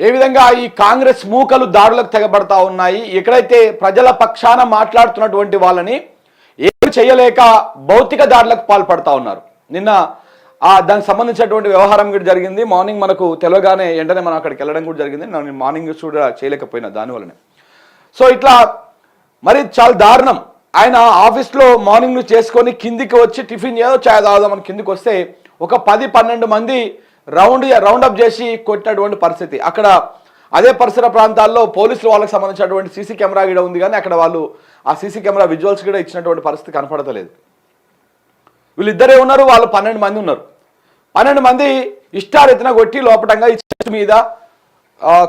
ఏ విధంగా ఈ కాంగ్రెస్ మూకలు దాడులకు తెగబడతా ఉన్నాయి? ఎక్కడైతే ప్రజల పక్షాన మాట్లాడుతున్నటువంటి వాళ్ళని ఏమి చేయలేక భౌతిక దాడులకు పాల్పడతా ఉన్నారు? నిన్న ఆ దానికి సంబంధించినటువంటి వ్యవహారం కూడా జరిగింది. మార్నింగ్ మనకు తెలియగానే వెంటనే మనం అక్కడికి వెళ్ళడం కూడా జరిగింది. నేను మార్నింగ్ కూడా చేయలేకపోయినా దానివల్లనే సో ఇట్లా మరి చాలా దారుణం. ఆయన ఆఫీస్లో మార్నింగ్ చేసుకొని కిందికి వచ్చి టిఫిన్ ఏదో చాయ్ తాగుదామని కిందికి వస్తే ఒక పది పన్నెండు మంది రౌండ్ రౌండ్ అప్ చేసి కొట్టినటువంటి పరిస్థితి. అక్కడ అదే పరిసర ప్రాంతాల్లో పోలీసులు వాళ్ళకి సంబంధించినటువంటి సీసీ కెమెరా కూడా ఉంది కానీ అక్కడ వాళ్ళు ఆ సీసీ కెమెరా విజువల్స్ కూడా ఇచ్చినటువంటి పరిస్థితి కనపడతలేదు. వీళ్ళిద్దరే ఉన్నారు వాళ్ళు పన్నెండు మంది ఉన్నారు. పన్నెండు మంది ఇష్టారెత్తిన కొట్టి లోపటంగా ఈ చెస్ట్ మీద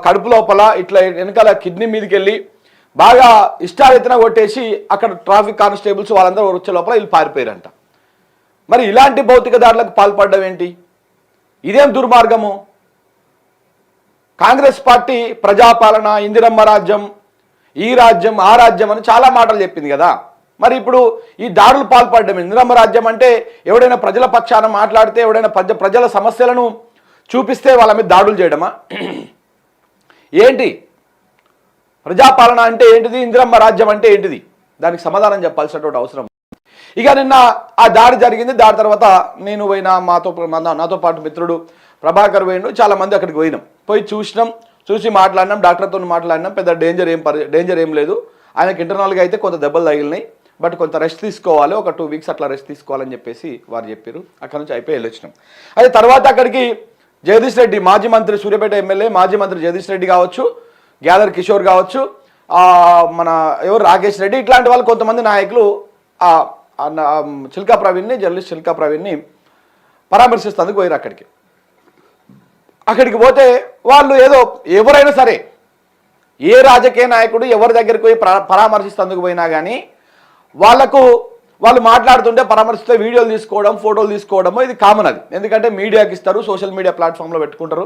కడుపు లోపల ఇట్లా వెనకాల కిడ్నీ మీదకి వెళ్ళి బాగా ఇష్టారెత్తిన కొట్టేసి అక్కడ ట్రాఫిక్ కానిస్టేబుల్స్ వాళ్ళందరూ వచ్చే లోపల వీళ్ళు పారిపోయారంట. మరి ఇలాంటి భౌతిక దాడులకు పాల్పడడం ఏంటి? ఇదేం దుర్మార్గము? కాంగ్రెస్ పార్టీ ప్రజాపాలన ఇందిరమ్మ రాజ్యం ఈ రాజ్యం ఆ రాజ్యం అని చాలా మాటలు చెప్పింది కదా. మరి ఇప్పుడు ఈ దాడులు పాల్పడడం ఇందిరమ్మ రాజ్యం అంటే ఎవడైనా ప్రజల పక్షాన మాట్లాడితే ఎవడైనా ప్రజ ప్రజల సమస్యలను చూపిస్తే వాళ్ళ మీద దాడులు చేయడమా? ఏంటి? ప్రజాపాలన అంటే ఏంటిది? ఇందిరమ్మ రాజ్యం అంటే ఏంటిది? దానికి సమాధానం చెప్పాల్సినటువంటి అవసరం ఇక నిన్న ఆ దాడి జరిగింది. దాడి తర్వాత నేను పోయినా మాతో నాతో పాటు మిత్రుడు ప్రభాకర్ పోయిండు. చాలా మంది అక్కడికి పోయినాం. పోయి చూసినాం చూసి మాట్లాడినాం డాక్టర్తో మాట్లాడినాం. పెద్ద డేంజర్ ఏం పరి డేంజర్ ఏం లేదు. ఆయనకి ఇంటర్నల్గా అయితే కొంత దెబ్బలు తగిలినాయి. బట్ కొంత రెస్ట్ తీసుకోవాలి. ఒక టూ వీక్స్ అట్లా రెస్ట్ తీసుకోవాలని చెప్పేసి వారు చెప్పారు అక్కడ నుంచి అయిపోయి వెళ్ళొచ్చినాం. అదే తర్వాత అక్కడికి జగదీష్ రెడ్డి మాజీ మంత్రి సూర్యాపేట ఎమ్మెల్యే మాజీ మంత్రి జగదీష్ రెడ్డి కావచ్చు గ్యాదర్ కిషోర్ కావచ్చు మన ఎవరు రాకేష్ రెడ్డి ఇట్లాంటి వాళ్ళు కొంతమంది నాయకులు అన్న చిల్కా ప్రవీణ్ని జర్నలిస్ట్ చిల్కా ప్రవీణ్ని పరామర్శిస్తేందుకు పోయారు అక్కడికి. అక్కడికి పోతే వాళ్ళు ఏదో ఎవరైనా సరే ఏ రాజకీయ నాయకుడు ఎవరి దగ్గరికి పోయి పరామర్శిస్తందుకు పరామర్శిస్తేందుకు పోయినా కానీ వాళ్ళకు వాళ్ళు మాట్లాడుతుంటే పరామర్శిస్తే వీడియోలు తీసుకోవడం ఫోటోలు తీసుకోవడము ఇది కామన్ అది. ఎందుకంటే మీడియాకి ఇస్తారు సోషల్ మీడియా ప్లాట్ఫామ్లో పెట్టుకుంటారు.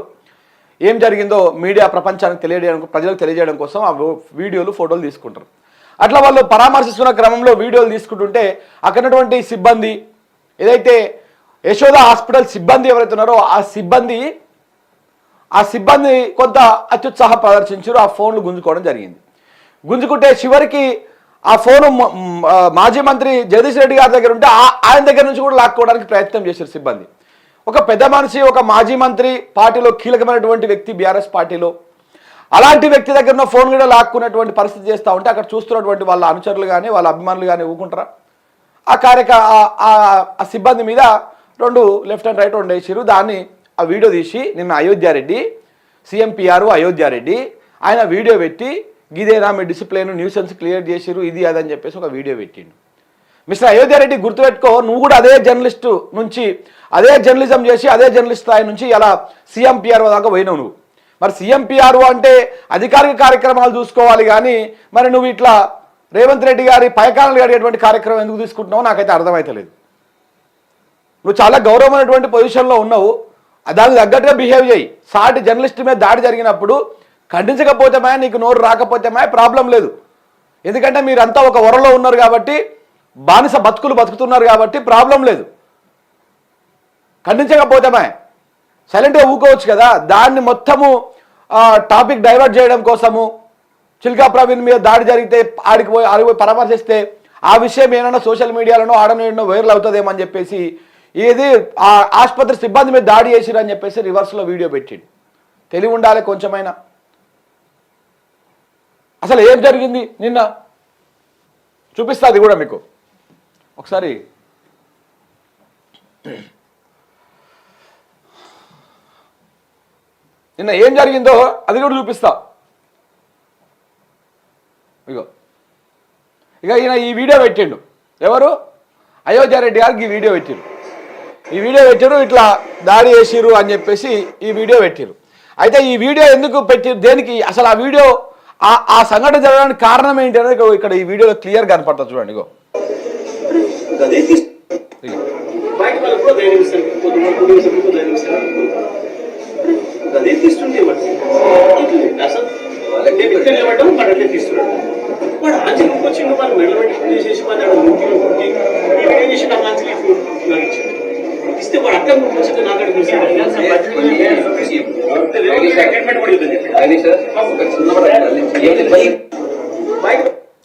ఏం జరిగిందో మీడియా ప్రపంచానికి తెలియజేయడం ప్రజలకు తెలియజేయడం కోసం ఆ వీడియోలు ఫోటోలు తీసుకుంటారు. అట్లా వాళ్ళు పరామర్శిస్తున్న క్రమంలో వీడియోలు తీసుకుంటుంటే అక్కడ ఉన్నటువంటి సిబ్బంది ఏదైతే యశోద హాస్పిటల్ సిబ్బంది ఎవరైతే ఉన్నారో ఆ సిబ్బంది ఆ సిబ్బంది కొంత అత్యుత్సాహ ప్రదర్శించారు ఆ ఫోన్లు గుంజుకోవడం జరిగింది. గుంజుకుంటే చివరికి ఆ ఫోను మాజీ మంత్రి జగదీష్ రెడ్డి గారి దగ్గర ఉంటే ఆ- ఆయన దగ్గర నుంచి కూడా లాక్కోవడానికి ప్రయత్నం చేశారు సిబ్బంది. ఒక పెద్ద మనిషి ఒక మాజీ మంత్రి పార్టీలో కీలకమైనటువంటి వ్యక్తి బీఆర్ఎస్ పార్టీలో అలాంటి వ్యక్తి దగ్గర ఉన్న ఫోన్ కూడా లాక్కున్నటువంటి పరిస్థితి చేస్తూ ఉంటే అక్కడ చూస్తున్నటువంటి వాళ్ళ అనుచరులు కానీ వాళ్ళ అభిమానులు కానీ ఊకుంటారా? ఆ కార్యక ఆ- సిబ్బంది మీద రెండు లెఫ్ట్ అండ్ రైట్ రెండు వేసారు దాన్ని ఆ వీడియో తీసి నిన్న అయోధ్యారెడ్డి సీఎంపీఆర్ అయోధ్యారెడ్డి ఆయన వీడియో పెట్టి గిదేనా మీ డిసిప్లిన్ న్యూసెన్స్ క్లియర్ చేసిరు ఇది అదని చెప్పేసి ఒక వీడియో పెట్టిండు. మిస్టర్ అయోధ్యారెడ్డి గుర్తుపెట్టుకో నువ్వు కూడా అదే జర్నలిస్ట్ నుంచి అదే జర్నలిజం చేసి అదే జర్నలిస్ట్ స్థాయి నుంచి ఇలా సీఎంపిఆర్ఓ దాకా పోయినావు నువ్వు. మరి సీఎంపిఆర్ఓ అంటే అధికారిక కార్యక్రమాలు చూసుకోవాలి కానీ మరి నువ్వు ఇట్లా రేవంత్ రెడ్డి గారి పైకాలను అడిగేటువంటి కార్యక్రమం ఎందుకు తీసుకుంటున్నావు నాకైతే అర్థమైతలేదు. నువ్వు చాలా గౌరవమైనటువంటి పొజిషన్లో ఉన్నావు. దానికి తగ్గట్టుగా బిహేవ్ చేయి. సాటి జర్నలిస్ట్ మీద దాడి జరిగినప్పుడు ఖండించకపోతేమా నీకు నోరు రాకపోతేమా ప్రాబ్లం లేదు. ఎందుకంటే మీరంతా ఒక వరలో ఉన్నారు కాబట్టి బానిస బతుకులు బతుకుతున్నారు కాబట్టి ప్రాబ్లం లేదు. ఖండించకపోతేమా సైలెంట్గా ఊకోవచ్చు కదా. దాన్ని మొత్తము టాపిక్ డైవర్ట్ చేయడం కోసము చిల్కా ప్రవీణ్ మీద దాడి జరిగితే ఆడికి పోయి ఆడికి పోయి పరామర్శిస్తే ఆ విషయం ఏమైనా సోషల్ మీడియాలోనో ఆడనో వైరల్ అవుతుందేమో అని చెప్పేసి ఇది ఆ ఆసుపత్రి సిబ్బంది మీద దాడి చేసిరని చెప్పేసి రివర్స్లో వీడియో పెట్టిండు. తెలివి ఉండాలి కొంచెమైనా. అసలు ఏం జరిగింది నిన్న? చూపిస్తా అది కూడా మీకు. ఒకసారి. నిన్న ఏం జరిగిందో అది కూడా చూపిస్తా. ఇగో. ఇక ఈయన ఈ వీడియో పెట్టిండు. ఎవరు? అయోధ్యారెడ్డి గారికి ఈ వీడియో పెట్టిరు. ఈ వీడియో పెట్టిరు ఇట్లా దాడి చేసిరు అని చెప్పేసి ఈ వీడియో పెట్టిరు. అయితే ఈ వీడియో ఎందుకు పెట్టిరు? దేనికి? అసలు ఆ వీడియో ఆ ఆ సంఘటన జరగడానికి కారణం ఏంటి అనేది ఇక్కడ ఈ వీడియోలో క్లియర్ కనపడుతుంది చూడండి ఇగో. అదే తీస్తుంటే వాడు అసలు వాళ్ళకే ఇక్కడ నిలబడ్డం వాడు అట్లే తీస్తున్నాడు వాడు ఆంజలి వచ్చి నువ్వు వాళ్ళు మెడబెట్టి చేసేసి వాడు ముక్కిలో వీడు ఏం చేసి నా ఆంజలి ఇచ్చాడు ఇస్తే వాడు అక్కడ కూర్చొని నాకంటే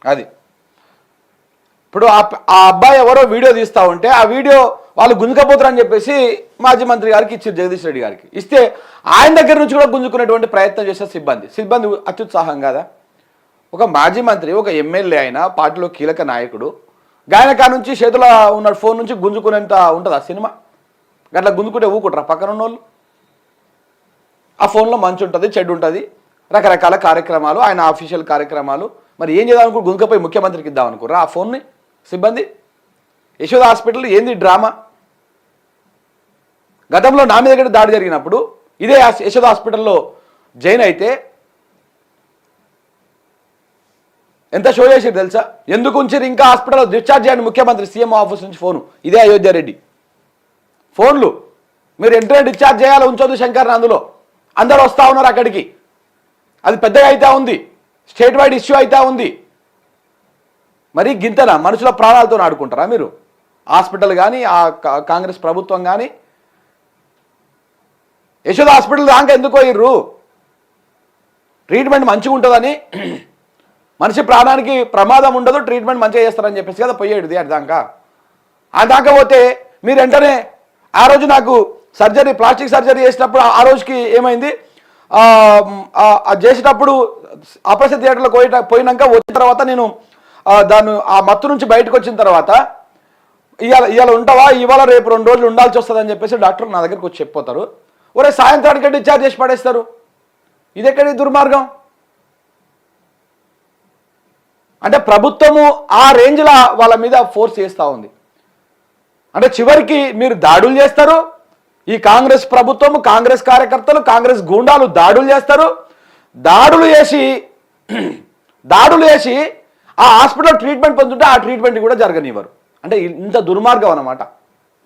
అది ఇప్పుడు ఆ అబ్బాయి ఎవరో వీడియో తీస్తా ఉంటే ఆ వీడియో వాళ్ళు గుంజుకపోతారని చెప్పేసి మాజీ మంత్రి గారికి ఇచ్చారు జగదీష్ రెడ్డి గారికి. ఇస్తే ఆయన దగ్గర నుంచి కూడా గుంజుకునేటువంటి ప్రయత్నం చేసే సిబ్బంది. సిబ్బంది అత్యుత్సాహం కదా? ఒక మాజీ మంత్రి ఒక ఎమ్మెల్యే అయినా పార్టీలో కీలక నాయకుడు గాయనకా నుంచి చేతిలో ఉన్న ఫోన్ నుంచి గుంజుకునేంత ఉంటుందా సినిమా? అట్లా గుంజుకుంటే ఊకుంటారా పక్కన ఉన్నోళ్ళు? ఆ ఫోన్లో మంచి ఉంటుంది చెడు ఉంటుంది రకరకాల కార్యక్రమాలు ఆయన ఆఫీషియల్ కార్యక్రమాలు. మరి ఏం చేద్దాం అనుకో గుంజుకపోయి ముఖ్యమంత్రికి ఇద్దాం ఆ ఫోన్ని? సిబ్బంది? యశోద హాస్పిటల్ ఏంది డ్రామా? గతంలో నా మీద కూడా దాడి జరిగినప్పుడు ఇదే యశోద హాస్పిటల్లో జైన్ అయితే ఎంత షో చేసారు తెలుసా? ఎందుకు ఉంచారు ఇంకా హాస్పిటల్లో డిశ్చార్జ్ చేయండి ముఖ్యమంత్రి సీఎం ఆఫీస్ నుంచి ఫోను. ఇదే అయోధ్య రెడ్డి. ఫోన్లు. మీరు వెంటనే డిశ్చార్జ్ చేయాలి ఉంచొద్దు శంకర్ అందులో. అందరు వస్తూ ఉన్నారు అక్కడికి. అది పెద్దగా అయితే ఉంది. స్టేట్ వైడ్ ఇష్యూ అయితే ఉంది. మరి గింతన మనుషుల ప్రాణాలతో ఆడుకుంటారా మీరు? హాస్పిటల్ కానీ ఆ కా- కాంగ్రెస్ ప్రభుత్వం కానీ యశోద హాస్పిటల్ దాకా ఎందుకు ఇర్రు ట్రీట్మెంట్ మంచిగా ఉంటుందని మనిషి ప్రాణానికి ప్రమాదం ఉండదు ట్రీట్మెంట్ మంచిగా చేస్తారని చెప్పేసి కదా పోయేది అది దాకా. ఆ దాకా పోతే మీరు వెంటనే ఆ రోజు నాకు సర్జరీ ప్లాస్టిక్ సర్జరీ చేసినప్పుడు ఆ- రోజుకి ఏమైంది? అది చేసేటప్పుడు ఆపరేషన్ థియేటర్లో పోయి పోయినాక వచ్చిన తర్వాత నేను దాని దాన్ని ఆ మత్తు నుంచి బయటకు వచ్చిన తర్వాత ఇవాళ ఇవాళ ఉంటావా? ఇవాళ రేపు రెండు రోజులు ఉండాల్సి వస్తుందని చెప్పేసి డాక్టర్ నా దగ్గరికి వచ్చి చెప్పిపోతారు. ఒరే సాయంత్రానికి డిశ్చార్జ్ చేసి పడేస్తారు. ఇది ఎక్కడి దుర్మార్గం? అంటే ప్రభుత్వము ఆ రేంజ్లో వాళ్ళ మీద ఫోర్స్ చేస్తూ ఉంది. అంటే చివరికి మీరు దాడులు చేస్తారు. ఈ కాంగ్రెస్ ప్రభుత్వము కాంగ్రెస్ కార్యకర్తలు కాంగ్రెస్ గూండాలు దాడులు చేస్తారు. దాడులు చేసి దాడులు చేసి ఆ హాస్పిటల్ ట్రీట్మెంట్ పొందుతుంటే ఆ ట్రీట్మెంట్ కూడా జరగనివ్వరు. అంటే ఇంత దుర్మార్గం అన్నమాట.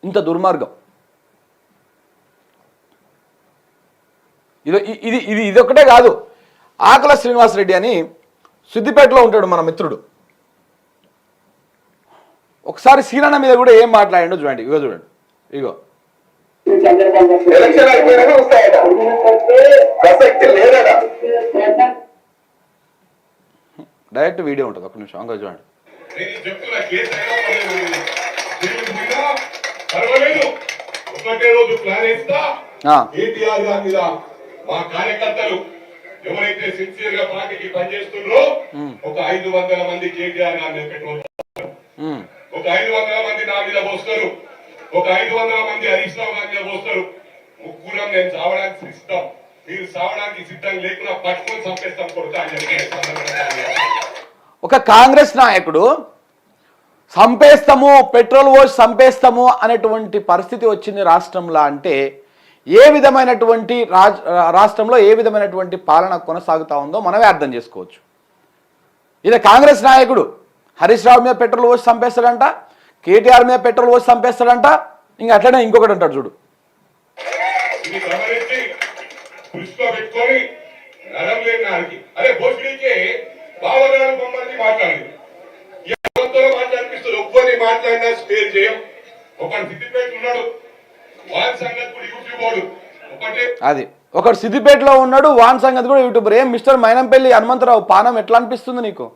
ఇంత దుర్మార్గం. ఇది ఇది ఇది ఇది ఒకటే కాదు. ఆకుల శ్రీనివాసరెడ్డి అని సిద్దిపేటలో ఉంటాడు మన మిత్రుడు. ఒకసారి సీనన్న మీద కూడా ఏం మాట్లాడిండో చూడండి. ఇగో చూడండి. ఇగో. ఎలక్షన్ అయిపోయినాక వస్తాయట. ప్రసక్తి లేదట. డైరెక్ట్ వీడియో ఉంటుంది ఒక నిమిషం అంగో చూడండి. నేను చెప్తున్నా కేసు అయినా పర్లేదు. కేసు మీద పర్వాలేదు. ఒకటే రోజు ప్లాన్ వేస్తా. ఆ. కేటీఆర్ గారి మీద మా కార్యకర్తలు ఎవరైతే సిన్సియర్గా పార్టీకి పనిచేస్తున్నారో ఒక ఐదు వందల మంది కేటీఆర్ గారి మీద పెట్రోల్ ఉమ్, ఒక ఐదు వందల మంది నా మీద పోస్తారు. ఒక ఐదు వందల మంది హరీష్ రావు గారి మీద పోస్తారు. ముగ్గురం నేను చావడానికి సిద్ధం. మీరు చావడానికి సిద్ధం లేకుండా పట్టుకొని చంపేస్తాం కొడుతా అని చెప్పి ఒక కాంగ్రెస్ నాయకుడు సంపేస్తాము పెట్రోల్ పోసి సంపేస్తాము అనేటువంటి పరిస్థితి వచ్చింది రాష్ట్రంలో అంటే ఏ విధమైనటువంటి రాష్ట్రంలో ఏ విధమైనటువంటి పాలన కొనసాగుతా ఉందో మనమే అర్థం చేసుకోవచ్చు. ఇది కాంగ్రెస్ నాయకుడు హరీష్ రావు మీద పెట్రోల్ పోసి చంపేస్తాడంట కేటీఆర్ మీద పెట్రోల్ పోసి చంపేస్తాడంట ఇంకా అట్లనే ఇంకొకటి అంటాడు చూడు. ఇది పెట్టుకొని నరం లేని నాడికి అదే భోజనీకే బావగారు బొమ్మని మాట్లాడి మాట్లాడిపిస్తారు? ఒక్కరిని మాట్లాడినా స్పేర్ చేయం. ఒకటి సిద్దిపేట ఉన్నాడు. వాన్ సంగతి కూడా యూట్యూబ్ వాడు. ఒకటే అది. ఒకడు సిద్దిపేటలో ఉన్నాడు వాన్ సంగతి కూడా యూట్యూబర్. ఏం మిస్టర్ మైనంపల్లి హనుమంతరావు పానం ఎట్లా అనిపిస్తుంది నీకు?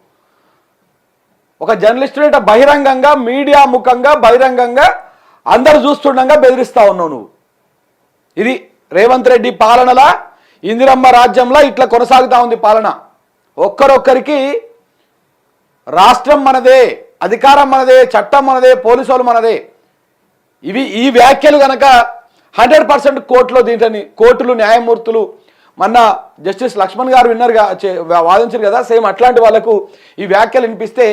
ఒక జర్నలిస్ట్ ఇట బహిరంగంగా మీడియా ముఖంగా బహిరంగంగా అందరు చూస్తుండగా బెదిరిస్తా ఉన్నావు నువ్వు. ఇది రేవంత్ రెడ్డి పాలనలా ఇందిరమ్మ రాజ్యంలో ఇట్లా కొనసాగుతా ఉంది పాలన. ఒక్కరొక్కరికి రాష్ట్రం మనదే అధికారం మనదే చట్టం మనదే పోలీసులు మనదే. ఇవి ఈ వ్యాఖ్యలు కనుక హండ్రెడ్ పర్సెంట్ కోర్టులో దీంట్లోని కోర్టులు న్యాయమూర్తులు మొన్న జస్టిస్ లక్ష్మణ్ గారు విన్నర్గా వాదించారు కదా సేమ్ అట్లాంటి వాళ్ళకు ఈ వ్యాఖ్యలు వినిపిస్తే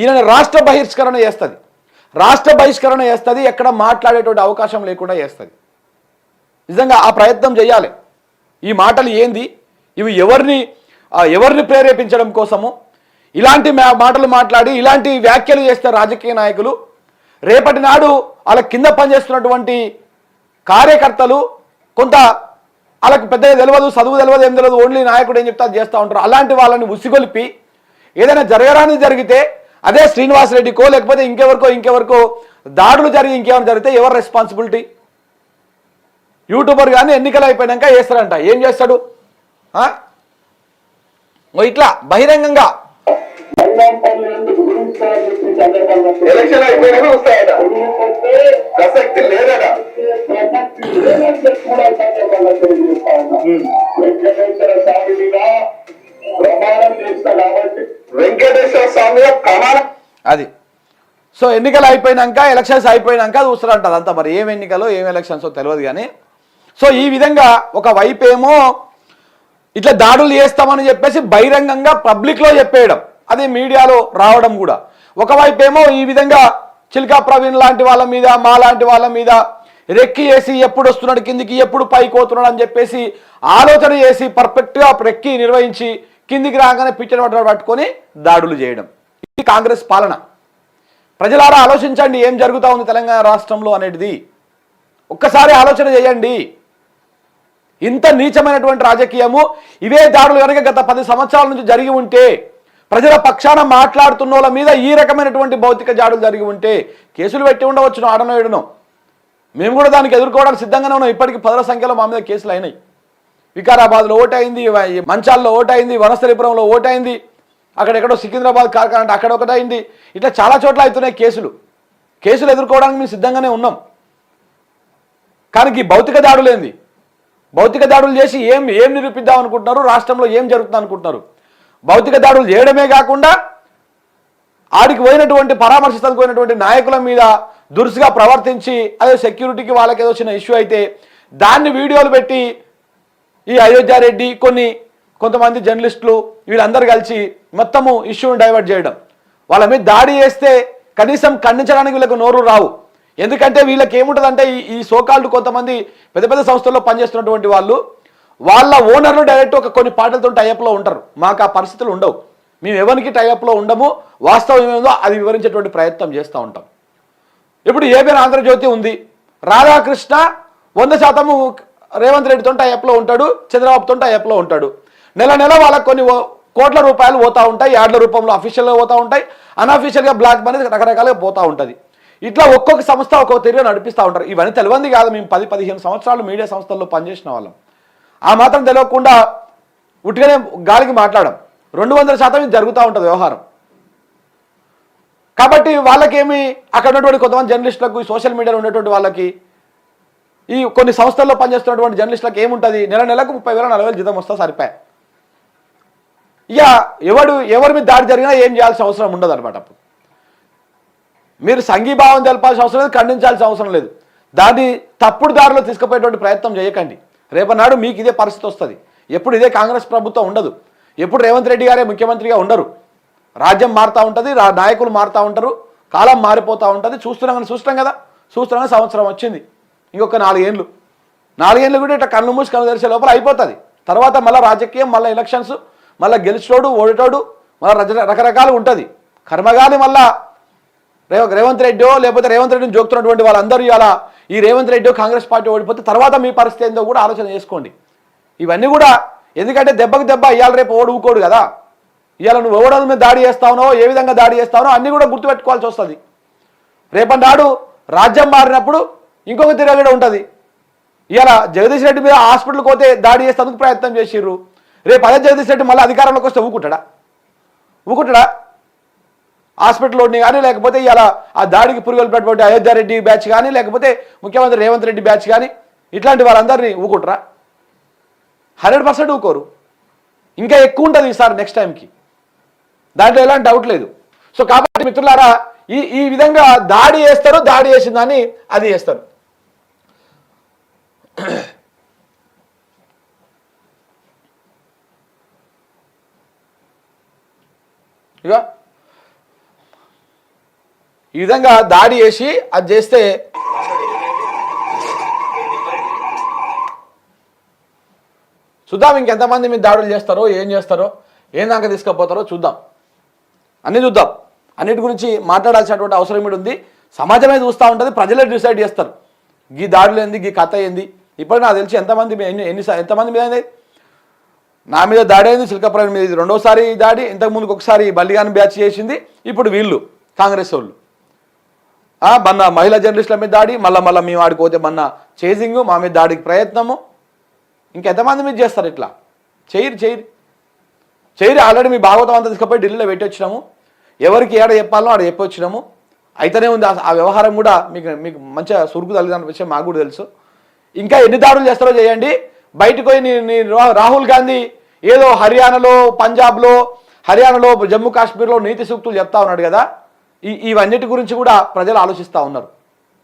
ఈయన రాష్ట్ర బహిష్కరణ చేస్తుంది. రాష్ట్ర బహిష్కరణ చేస్తుంది ఎక్కడ మాట్లాడేటువంటి అవకాశం లేకుండా చేస్తుంది. నిజంగా ఆ ప్రయత్నం చేయాలి. ఈ మాటలు ఏంది? ఇవి ఎవరిని ఎవరిని ప్రేరేపించడం కోసము? ఇలాంటి మా- మాటలు మాట్లాడి ఇలాంటి వ్యాఖ్యలు చేస్తే రాజకీయ నాయకులు రేపటి నాడు వాళ్ళ కింద పనిచేస్తున్నటువంటి కార్యకర్తలు కొంత వాళ్ళకి పెద్దగా తెలియదు చదువు తెలియదు ఏం తెలియదు ఓన్లీ నాయకుడు ఏం చెప్తా చేస్తూ ఉంటారు. అలాంటి వాళ్ళని ఉసిగొలిపి ఏదైనా జరగరాని జరిగితే అదే శ్రీనివాసరెడ్డికో లేకపోతే ఇంకెవరికో ఇంకెవరికో దాడులు జరిగి ఇంకేమైనా జరిగితే ఎవరు రెస్పాన్సిబిలిటీ యూట్యూబర్ కానీ ఎన్నికలు అయిపోయినాక వేస్తారంట ఏం చేస్తాడు? ఇట్లా బహిరంగంగా. ఎలక్షన్ అయిపోయినాక వస్తాయట. ప్రసక్తి లేదట. వెంకటేశ్వర స్వామి మీద ప్రమాణం చేస్తా కాబట్టి వెంకటేశ్వర స్వామి యొక్క ప్రమాణం అది. సో ఎన్నికలు అయిపోయినాక ఎలక్షన్స్ అయిపోయినాక చూస్తారంట అదంతా మరి. ఏం ఎన్నికలు ఏం ఎలక్షన్స్ తెలియదు కానీ సో ఈ విధంగా ఒక వైపు ఏమో ఇట్లా దాడులు చేస్తామని చెప్పేసి బహిరంగంగా పబ్లిక్లో చెప్పేయడం అది మీడియాలో రావడం కూడా. ఒకవైపు ఏమో ఈ విధంగా చిల్కా ప్రవీణ్ లాంటి వాళ్ళ మీద మా లాంటి వాళ్ళ మీద రెక్కి వేసి ఎప్పుడు వస్తున్నాడు కిందికి ఎప్పుడు పైకి పోతున్నాడు అని చెప్పేసి ఆలోచన చేసి పర్ఫెక్ట్గా రెక్కి నిర్వహించి కిందికి రాగానే పిక్చర్ పట్ట పట్టుకొని దాడులు చేయడం. ఇది కాంగ్రెస్ పాలన. ప్రజలారా ఆలోచించండి ఏం జరుగుతూ ఉంది తెలంగాణ రాష్ట్రంలో అనేది ఒక్కసారి ఆలోచన చేయండి. ఇంత నీచమైనటువంటి రాజకీయము ఇవే దాడులు కనుక గత పది సంవత్సరాల నుంచి జరిగి ఉంటే ప్రజల పక్షాన మాట్లాడుతున్న వాళ్ళ మీద ఈ రకమైనటువంటి భౌతిక దాడులు జరిగి ఉంటే కేసులు పెట్టి ఉండవచ్చు ఆడనో ఏడనో. మేము కూడా దానికి ఎదుర్కోవడానికి సిద్ధంగానే ఉన్నాం. ఇప్పటికి పదల సంఖ్యలో మా మీద కేసులు అయినాయి. వికారాబాద్లో ఓటైంది మంచాల్లో ఓటైంది వనస్థలిపురంలో ఓటైంది అక్కడెక్కడో సికింద్రాబాద్ కార్ఖాన అంటే అక్కడ ఒకటైంది ఇట్లా చాలా చోట్ల అవుతున్నాయి కేసులు. కేసులు ఎదుర్కోవడానికి మేము సిద్ధంగానే ఉన్నాం. కానీ ఈ భౌతిక దాడులు ఏంది? భౌతిక దాడులు చేసి ఏం ఏం నిరూపిద్దాం అనుకుంటున్నారు? రాష్ట్రంలో ఏం జరుగుతుంది అనుకుంటున్నారు? భౌతిక దాడులు చేయడమే కాకుండా ఆడికి పోయినటువంటి పరామర్శిస్తానికి పోయినటువంటి నాయకుల మీద దురుసుగా ప్రవర్తించి అదే సెక్యూరిటీకి వాళ్ళకి ఏదో చిన్న ఇష్యూ అయితే దాన్ని వీడియోలు పెట్టి ఈ అయోధ్యారెడ్డి కొన్ని కొంతమంది జర్నలిస్టులు వీళ్ళందరూ కలిసి మొత్తము ఇష్యూని డైవర్ట్ చేయడం. వాళ్ళ మీద దాడి చేస్తే కనీసం ఖండించడానికి వీళ్ళకు నోరు రావు. ఎందుకంటే వీళ్ళకి ఏముంటుందంటే ఈ ఈ సోకాల్డ్ కొంతమంది పెద్ద పెద్ద సంస్థల్లో పనిచేస్తున్నటువంటి వాళ్ళు వాళ్ళ ఓనర్లు డైరెక్ట్ ఒక కొన్ని పాటలతో టైఅప్లో ఉంటారు. మాకు ఆ పరిస్థితులు ఉండవు. మేము ఎవరికి టైఅప్లో ఉండము వాస్తవం ఏమేందో అది వివరించేటువంటి ప్రయత్నం చేస్తూ ఉంటాం. ఇప్పుడు ఏబిఎన్ ఆంధ్రజ్యోతి ఉంది. రాధాకృష్ణ వంద శాతము రేవంత్ రెడ్డితో టైప్లో ఉంటాడు చంద్రబాబుతో టైప్లో ఉంటాడు. నెల నెల వాళ్ళకి కొన్ని కోట్ల రూపాయలు పోతా ఉంటాయి యాడ్ల రూపంలో అఫీషియల్గా పోతా ఉంటాయి అన్అఫీషియల్గా బ్లాక్ మనీ రకరకాలుగా పోతా ఉంటుంది. ఇట్లా ఒక్కొక్క సంస్థ ఒక్కొక్క తిరిగి నడిపిస్తూ ఉంటారు. ఇవన్నీ తెలియంది కాదు. మేము పది పదిహేను సంవత్సరాలు మీడియా సంస్థల్లో పనిచేసిన వాళ్ళం. ఆ మాత్రం తెలియకుండా ఉట్టిగానే గాలికి మాట్లాడడం రెండు వందల శాతం ఇది జరుగుతూ ఉంటుంది వ్యవహారం. కాబట్టి వాళ్ళకేమి అక్కడ ఉన్నటువంటి కొంతమంది జర్నలిస్టులకు సోషల్ మీడియాలో ఉన్నటువంటి వాళ్ళకి ఈ కొన్ని సంస్థల్లో పనిచేస్తున్నటువంటి జర్నలిస్టులకు ఏముంటుంది? నెల నెలకు ముప్పై వేల నలభై వేలు జీతం వస్తా సరిపోయా. ఇక ఎవడు ఎవరి మీద దాడి జరిగినా ఏం చేయాల్సిన అవసరం ఉండదు అనమాట అప్పుడు. మీరు సంఘీభావం తెలపాల్సిన అవసరం లేదు ఖండించాల్సిన అవసరం లేదు. దాన్ని తప్పుడు దారిలో తీసుకుపోయేటువంటి ప్రయత్నం చేయకండి. రేపనాడు మీకు ఇదే పరిస్థితి వస్తుంది. ఎప్పుడు ఇదే కాంగ్రెస్ ప్రభుత్వం ఉండదు. ఎప్పుడు రేవంత్ రెడ్డి గారే ముఖ్యమంత్రిగా ఉండరు. రాజ్యం మారుతూ ఉంటుంది రా నాయకులు మారుతూ ఉంటారు కాలం మారిపోతూ ఉంటుంది. చూస్తున్నాం చూస్తున్నాం కదా. చూస్తున్నాం సంవత్సరం వచ్చింది. ఇంకొక నాలుగేళ్ళు నాలుగేళ్ళు కూడా ఇట్లా కళ్ళు మూసి కళ్ళు తెరిచే లోపల అయిపోతుంది. తర్వాత మళ్ళీ రాజకీయం మళ్ళీ ఎలక్షన్స్ మళ్ళీ గెలిచోడు ఓడేటోడు మళ్ళీ రజ రకరకాలు ఉంటుంది. కర్మగాలి మళ్ళీ రేవ రేవంత్ రెడ్డో లేకపోతే రేవంత్ రెడ్డిని జోకుతున్నటువంటి వాళ్ళందరూ ఇలా ఈ రేవంత్ రెడ్డి కాంగ్రెస్ పార్టీ ఓడిపోతే తర్వాత మీ పరిస్థితి ఏందో కూడా ఆలోచన చేసుకోండి. ఇవన్నీ కూడా ఎందుకంటే దెబ్బకు దెబ్బ ఇవాళ రేపు ఓడుకోడు కదా. ఇవాళ నువ్వు ఎవడల మీద దాడి చేస్తావునో ఏ విధంగా దాడి చేస్తావునో అన్నీ కూడా గుర్తుపెట్టుకోవాల్సి వస్తుంది. రేపటి నాడు రాజ్యం మారినప్పుడు ఇంకొక తిరగడ ఉంటుంది. ఇవాళ జగదీష్ రెడ్డి మీద హాస్పిటల్కి పోతే దాడి చేసేందుకు ప్రయత్నం చేసిర్రు. రేపు అదే జగదీష్ రెడ్డి మళ్ళీ అధికారంలోకి వస్తే ఊకుంటాడా? ఊకుంటాడా? హాస్పిటల్లోని కానీ లేకపోతే ఇలా ఆ దాడికి పురుగొల్పినటువంటి అయోధ్య రెడ్డి బ్యాచ్ కానీ లేకపోతే ముఖ్యమంత్రి రేవంత్ రెడ్డి బ్యాచ్ కానీ ఇట్లాంటి వాళ్ళందరినీ ఊకుంటారా? Hundred percent ఊకోరు. ఇంకా ఎక్కువ ఉంటుంది ఈసారి నెక్స్ట్ టైంకి దాంట్లో ఎలాంటి డౌట్ లేదు. సో కాబట్టి మిత్రులారా ఈ ఈ విధంగా దాడి చేస్తారు దాడి చేసిందని అది చేస్తారు. ఇక ఈ విధంగా దాడి చేసి అది చేస్తే చూద్దాం ఇంకెంతమంది మీరు దాడులు చేస్తారో ఏం చేస్తారో ఏం దాకా తీసుకుపోతారో చూద్దాం. అన్నీ చూద్దాం. అన్నిటి గురించి మాట్లాడాల్సినటువంటి అవసరం కూడా ఉంది? సమాజమే చూస్తూ ఉంటుంది ప్రజలే డిసైడ్ చేస్తారు. గీ దాడులు ఏంది గీ కథ ఏంది? ఇప్పుడు నాకు తెలిసి ఎంతమంది ఎన్ని ఎన్ని ఎంతమంది మీద అయింది నా మీద దాడి అయింది చిలకపురం మీద. ఇది రెండోసారి దాడి ఇంతకుముందుకు ఒకసారి బల్లిగాని బ్యాచ్ చేసింది ఇప్పుడు వీళ్ళు కాంగ్రెస్ వాళ్ళు. మొన్న మహిళా జర్నలిస్టుల మీద దాడి మళ్ళీ మళ్ళీ మేము ఆడిపోతే పోతే మొన్న చేజింగ్ మా మీద దాడికి ప్రయత్నము. ఇంకెంతమంది మీద చేస్తారు ఇట్లా? చేయరు చేయరు. చేయరు ఆల్రెడీ మీ భాగవతం అంతా తీసుకుపోయి ఢిల్లీలో పెట్టి వచ్చినాము. ఎవరికి ఏడ చెప్పాలో ఆడ చెప్పి వచ్చినాము అయితేనే ఉంది ఆ- వ్యవహారం కూడా మీకు మీకు మంచిగా సురుకు తల్లిదండ్రుల విషయం మాకు కూడా తెలుసు. ఇంకా ఎన్ని దాడులు చేస్తారో చేయండి. బయటకు పోయి నేను రాహుల్ గాంధీ ఏదో హర్యానాలో పంజాబ్లో హర్యానాలో జమ్మూ కాశ్మీర్లో నీతి సూక్తులు చెప్తా ఉన్నాడు కదా. ఇవన్నిటి గురించి కూడా ప్రజలు ఆలోచిస్తూ ఉన్నారు.